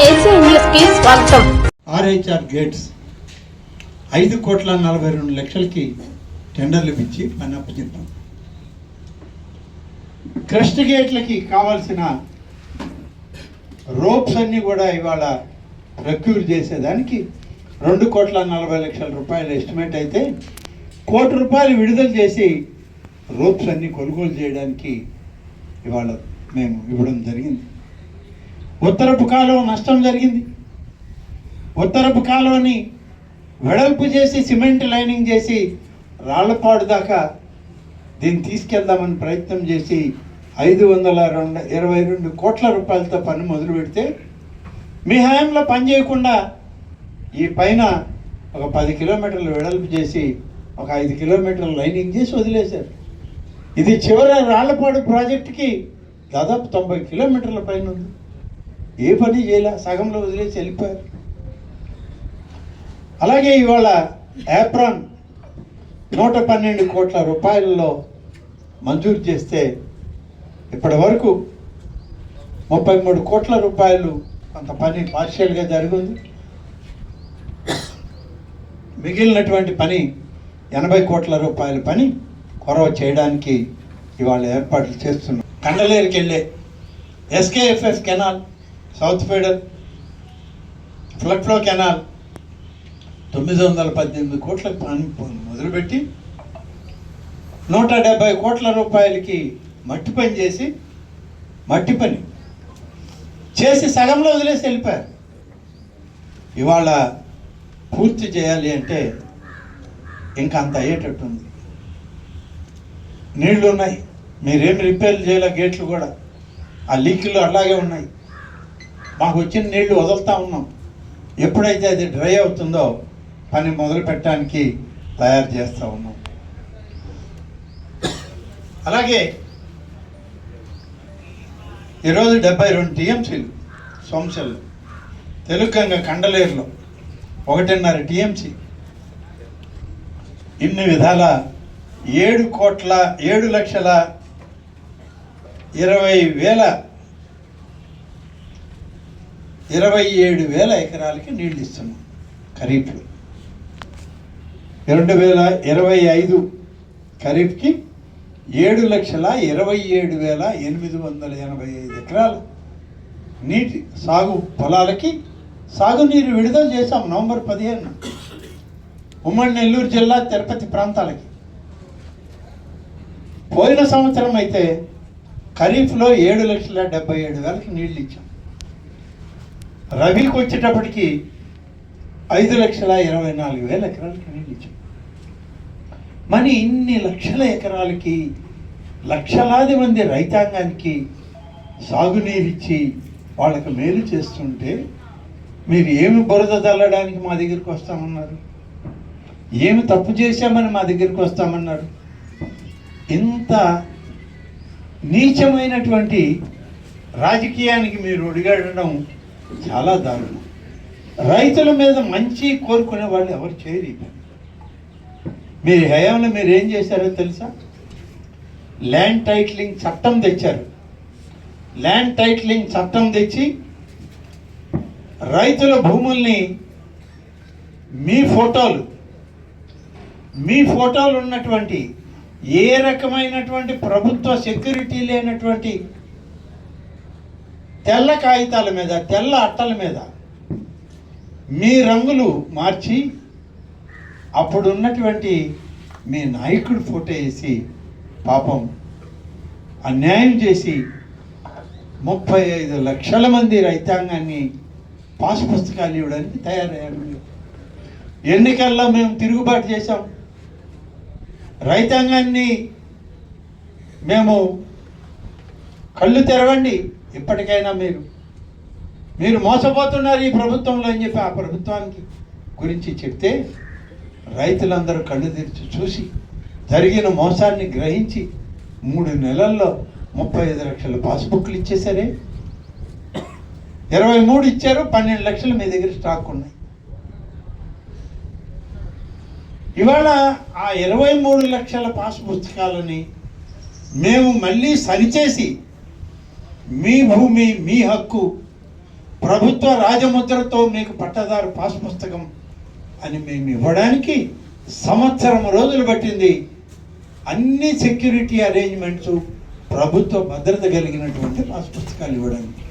స్వాగతం. ఆర్హెచ్ఆర్ గేట్స్ ఐదు కోట్ల నలభై రెండు లక్షలకి టెండర్లు ఇచ్చి పని అప్పచెప్పాం క్రస్ట్ గేట్లకి కావాల్సిన రోప్స్ అన్నీ కూడా ఇవాళ ప్రక్యూర్ చేసేదానికి రెండు కోట్ల నలభై లక్షల రూపాయలు ఎస్టిమేట్ అయితే కోటి రూపాయలు విడుదల చేసి రోప్స్ అన్నీ కొనుగోలు చేయడానికి ఇవాళ మేము ఇవ్వడం జరిగింది. ఉత్తరపు కాలువ నష్టం జరిగింది. ఉత్తరపు కాలువని వెడల్పు చేసి సిమెంట్ లైనింగ్ చేసి రాళ్ళపాడు దాకా దీన్ని తీసుకెళ్దామని ప్రయత్నం చేసి ఐదు వందల రెండు ఇరవై రెండు కోట్ల రూపాయలతో పని మొదలు పెడితే మీ హయాంలో పని చేయకుండా ఈ పైన ఒక పది కిలోమీటర్లు వెడల్పు చేసి ఒక ఐదు కిలోమీటర్లు లైనింగ్ చేసి వదిలేశారు. ఇది చివరి రాళ్ళపాడు ప్రాజెక్టుకి దాదాపు తొంభై కిలోమీటర్ల పైన ఉంది. ఏ పని చేయలే? సగంలో వదిలేసి వెళ్ళిపోయారు. అలాగే ఇవాళ యాప్రాన్ నూట పన్నెండు కోట్ల రూపాయల్లో మంజూరు చేస్తే ఇప్పటి వరకు ముప్పై మూడు కోట్ల రూపాయలు కొంత పని పార్షియల్గా జరిగింది. మిగిలినటువంటి పని ఎనభై కోట్ల రూపాయల పని కొరవ చేయడానికి ఇవాళ ఏర్పాట్లు చేస్తున్నాం కండలేరుకెళ్ళే SKFS canal south feeder flood flow canal తొమ్మిది వందల పద్దెనిమిది కోట్ల మొదలుపెట్టి నూట డెబ్బై కోట్ల రూపాయలకి మట్టి పని చేసి మట్టి పని చేసి సగంలో వదిలేసి వెళ్ళిపోయారు. ఇవాళ పూర్తి చేయాలి అంటే ఇంకా అంత అయ్యేటట్టు ఉంది. నీళ్ళు ఉన్నాయి మీరేం రిపేర్ చేయలే గేట్లు కూడా. ఆ లీకులు అలాగే ఉన్నాయి. మాకు వచ్చిన నీళ్ళు వదులుతూ ఉన్నాం. ఎప్పుడైతే అది డ్రై అవుతుందో పని మొదలు పెట్టడానికి తయారు చేస్తూ ఉన్నాం. అలాగే ఈరోజు డెబ్బై రెండు టీఎంసీలు సోమశల్లో తెలుగంగా కండలేరులో ఒకటిన్నర టీఎంసీ. ఇన్ని విధాల ఏడు కోట్ల ఏడు లక్షల ఇరవై వేల ఇరవై ఏడు వేల ఎకరాలకి నీళ్ళు ఇస్తున్నాం ఖరీఫ్లో. రెండు వేల ఇరవై ఐదు ఖరీఫ్కి ఏడు లక్షల ఇరవై ఏడు వేల ఎనిమిది వందల ఎనభై ఐదు ఎకరాలు నీటి సాగు పొలాలకి సాగునీరు విడుదల చేశాం నవంబర్ పదిహేను. ఉమ్మడి నెల్లూరు జిల్లా తిరుపతి ప్రాంతాలకి. పోయిన సంవత్సరం అయితే ఖరీఫ్లో ఏడు లక్షల డెబ్బై ఏడు వేలకి నీళ్ళు ఇచ్చాం రబీకి వచ్చేటప్పటికి ఐదు లక్షల ఇరవై నాలుగు వేల ఎకరాలకి నీళ్ళు ఇచ్చాం. మరి ఇన్ని లక్షల ఎకరాలకి లక్షలాది మంది రైతాంగానికి సాగునీరిచ్చి వాళ్ళకి మేలు చేస్తుంటే మీరు ఏమి బురద చల్లడానికి మా దగ్గరికి వస్తామన్నారు? ఏమి తప్పు చేశామని మా దగ్గరికి వస్తామన్నారు? ఇంత నీచమైనటువంటి రాజకీయానికి మీరు ఒడిగడడం చాలా దారుణం. రైతుల మీద మంచి కోరుకునే వాళ్ళు ఎవరు చేయరు మీరు హయాంలో మీరు ఏం చేశారో తెలుసా? ల్యాండ్ టైటిలింగ్ చట్టం తెచ్చారు. ల్యాండ్ టైటిలింగ్ చట్టం తెచ్చి రైతుల భూముల్ని మీ ఫోటోలు మీ ఫోటోలు ఉన్నటువంటి ఏ రకమైనటువంటి ప్రభుత్వ సెక్యూరిటీ లేనటువంటి తెల్ల కాగితాల మీద తెల్ల అట్టల మీద మీ రంగులు మార్చి అప్పుడు ఉన్నటువంటి మీ నాయకుడు ఫోటో వేసి పాపం అన్యాయం చేసి ముప్పై ఐదు లక్షల మంది రైతాంగాన్ని పాస్ పుస్తకాలు ఇవ్వడానికి తయారయ్యారు. ఎన్నికల్లో మేము తిరుగుబాటు చేశాం. రైతాంగాన్ని మేము కళ్ళు తెరవండి. ఇప్పటికైనా మీరు. మీరు మోసపోతున్నారు ఈ ప్రభుత్వంలో అని చెప్పి ఆ ప్రభుత్వానికి గురించి చెప్తే రైతులందరూ కళ్ళు తెరిచి చూసి జరిగిన మోసాన్ని గ్రహించి మూడు నెలల్లో ముప్పై ఐదు లక్షల పాస్బుక్లు ఇచ్చేసరే ఇరవై మూడు ఇచ్చారు పన్నెండు లక్షలు మీ దగ్గర స్టాక్ ఉన్నాయి. ఇవాళ ఆ ఇరవై మూడు లక్షల పాస్ పుస్తకాలని మేము మళ్ళీ సరిచేసి మీ భూమి మీ హక్కు ప్రభుత్వ రాజముద్రతో మీకు పట్టదారు పాస్ పుస్తకం అని మేము ఇవ్వడానికి సంవత్సరం రోజులు పట్టింది. అన్ని సెక్యూరిటీ అరేంజ్మెంట్స్ ప్రభుత్వ భద్రత కలిగినటువంటి పాస్ పుస్తకాలు ఇవ్వడానికి.